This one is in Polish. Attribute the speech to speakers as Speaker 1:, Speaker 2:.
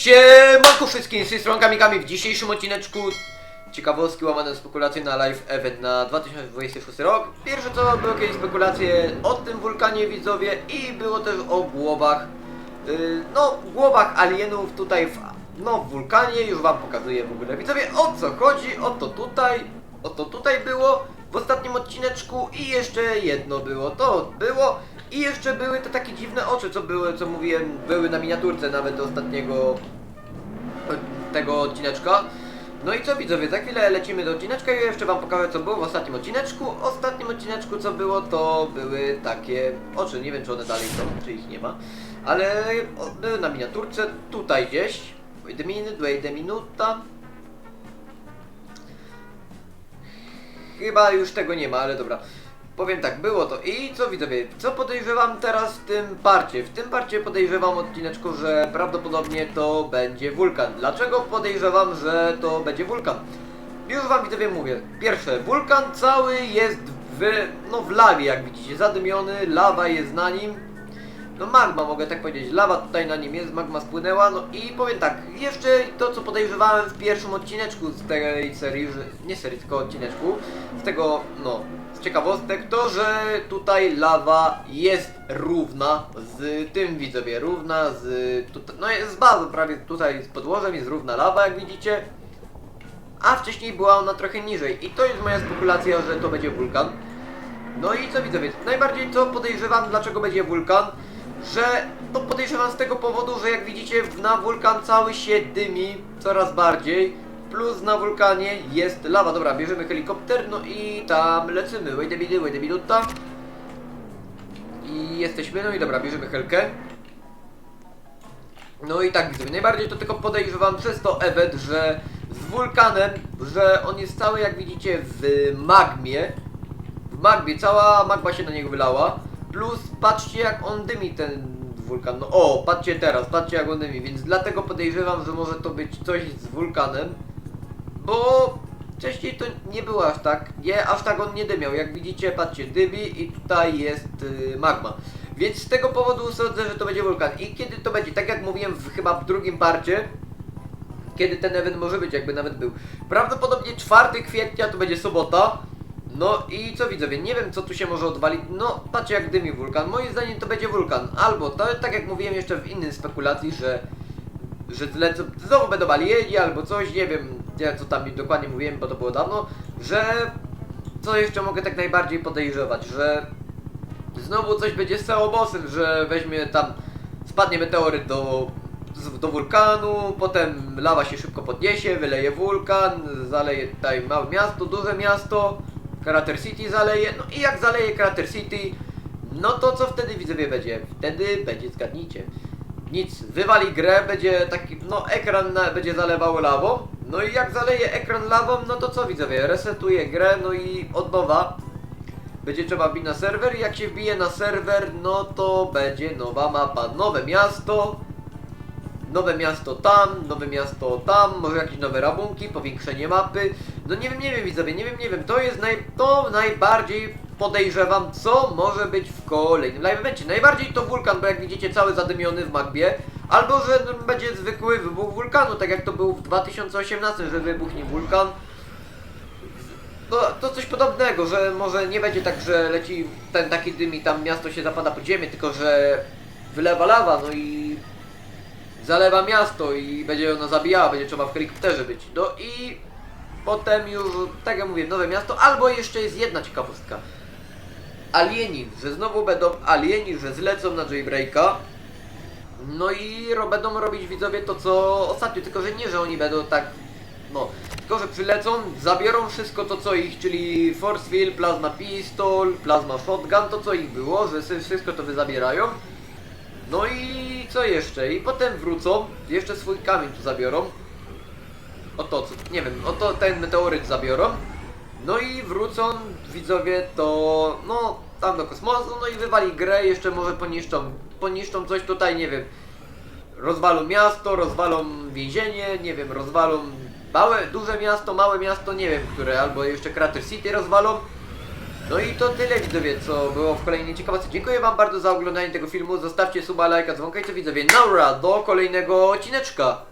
Speaker 1: Siemanko wszystkim, z tej strony Kamikami. W dzisiejszym odcineczku ciekawostki łamane spekulacje na live event na 2026 rok. Pierwsze co były jakieś spekulacje o tym wulkanie widzowie i było też o głowach, yy, no głowach alienów tutaj w, no w wulkanie, już wam pokazuję w ogóle. Widzowie o co chodzi, o to tutaj, o to tutaj było w ostatnim odcineczku i jeszcze jedno było, to było i jeszcze były te takie dziwne oczy, co były, co mówiłem, były na miniaturce nawet ostatniego tego odcineczka. No i co widzowie, za chwilę lecimy do odcineczka i jeszcze wam pokażę co było w ostatnim odcineczku. W ostatnim odcineczku co było to były takie oczy, nie wiem czy one dalej są, czy ich nie ma. Ale były na miniaturce, tutaj gdzieś. Wait a minute, wait a minuta. Chyba już tego nie ma, ale dobra. Powiem tak, było to. I co widzowie, co podejrzewam teraz w tym parcie? W tym parcie podejrzewam odcineczku, że prawdopodobnie to będzie wulkan. Dlaczego podejrzewam, że to będzie wulkan? Już wam widzowie mówię. Pierwsze, wulkan cały jest w, no w lawie, jak widzicie, zadymiony, lawa jest na nim. No magma mogę tak powiedzieć, lawa tutaj na nim jest, magma spłynęła, no i powiem tak, jeszcze to co podejrzewałem w pierwszym odcineczku z tej serii, że, nie serii, tylko odcineczku, z tego, no, z ciekawostek, to że tutaj lawa jest równa z tym widzowie, równa z, tutaj, no jest z bazą prawie tutaj z podłożem, jest równa lawa jak widzicie, a wcześniej była ona trochę niżej i to jest moja spekulacja, że to będzie wulkan. No i co widzowie, najbardziej co podejrzewam, dlaczego będzie wulkan, że to podejrzewam z tego powodu, że jak widzicie na wulkan cały się dymi coraz bardziej, plus na wulkanie jest lawa. Dobra, bierzemy helikopter, no i tam lecimy, wait a minute, wait. I jesteśmy, no i dobra, bierzemy helkę. No i tak widzowie, najbardziej to tylko podejrzewam przez to event, że z wulkanem, że on jest cały jak widzicie w magmie, w magmie, cała magma się na niego wylała. Plus patrzcie jak on dymi ten wulkan. No o, patrzcie teraz, patrzcie jak on dymi, więc dlatego podejrzewam, że może to być coś z wulkanem. Bo wcześniej to nie było aż tak, nie, aż tak on nie dymiał. Jak widzicie, patrzcie, dymi i tutaj jest y, magma. Więc z tego powodu sądzę, że to będzie wulkan. I kiedy to będzie, tak jak mówiłem w, chyba w drugim parcie, kiedy ten event może być, jakby nawet był. Prawdopodobnie 4 kwietnia to będzie sobota. No i co widzowie, nie wiem co tu się może odwalić. No patrzcie jak dymi wulkan. Moim zdaniem to będzie wulkan. Albo to tak jak mówiłem jeszcze w innej spekulacji, że że znowu będą alieni albo coś, nie wiem ja co tam dokładnie mówiłem, bo to było dawno, że co jeszcze mogę tak najbardziej podejrzewać, że znowu coś będzie z Seobosem, że weźmie tam, spadnie meteoryt do, do wulkanu, potem lawa się szybko podniesie, wyleje wulkan, zaleje tutaj małe miasto, duże miasto, Crater City zaleje, no i jak zaleje Crater City, no to co wtedy widzowie będzie? Wtedy będzie, zgadnijcie, nic, wywali grę, będzie taki, no ekran na, będzie zalewał lawą, no i jak zaleje ekran lawą, no to co widzowie, resetuje grę, no i od nowa będzie trzeba wbić na serwer. I jak się wbije na serwer, no to będzie nowa mapa, nowe miasto, nowe miasto tam, nowe miasto tam, może jakieś nowe rabunki, powiększenie mapy. No nie wiem, nie wiem widzowie, nie wiem, nie wiem. To jest naj, to najbardziej podejrzewam, co może być w kolejnym live evencie. Najbardziej to wulkan, bo jak widzicie cały zadymiony w Magbie. Albo, że będzie zwykły wybuch wulkanu, tak jak to był w 2018, że wybuchnie wulkan. No, to coś podobnego, że może nie będzie tak, że leci ten taki dym i tam miasto się zapada pod ziemię, tylko że wylewa lawa, no i zalewa miasto i będzie ono zabijała, będzie trzeba w helikopterze być. No i potem już, tak jak mówię, nowe miasto, albo jeszcze jest jedna ciekawostka. Alieni, że znowu będą alieni, że zlecą na Jaybreaka. No i ro, będą robić widzowie to co ostatnio, tylko że nie, że oni będą tak, no, tylko że przylecą, zabiorą wszystko to co ich, czyli Force Field, Plasma Pistol, Plasma Shotgun, to co ich było, że wszystko to wy zabierają. No i co jeszcze? I potem wrócą, jeszcze swój kamień tu zabiorą. Oto, co, nie wiem, oto ten meteoryt zabiorą. No i wrócą widzowie to, no, tam do kosmosu, no i wywali grę, jeszcze może poniszczą, poniszczą coś tutaj, nie wiem. Rozwalą miasto, rozwalą więzienie, nie wiem, rozwalą małe, duże miasto, małe miasto, nie wiem, które, albo jeszcze Crater City rozwalą. No i to tyle widzowie, co było w kolejnej ciekawostce. Dziękuję wam bardzo za oglądanie tego filmu. Zostawcie suba, lajka, dzwonka i co widzowie, naura do kolejnego odcineczka.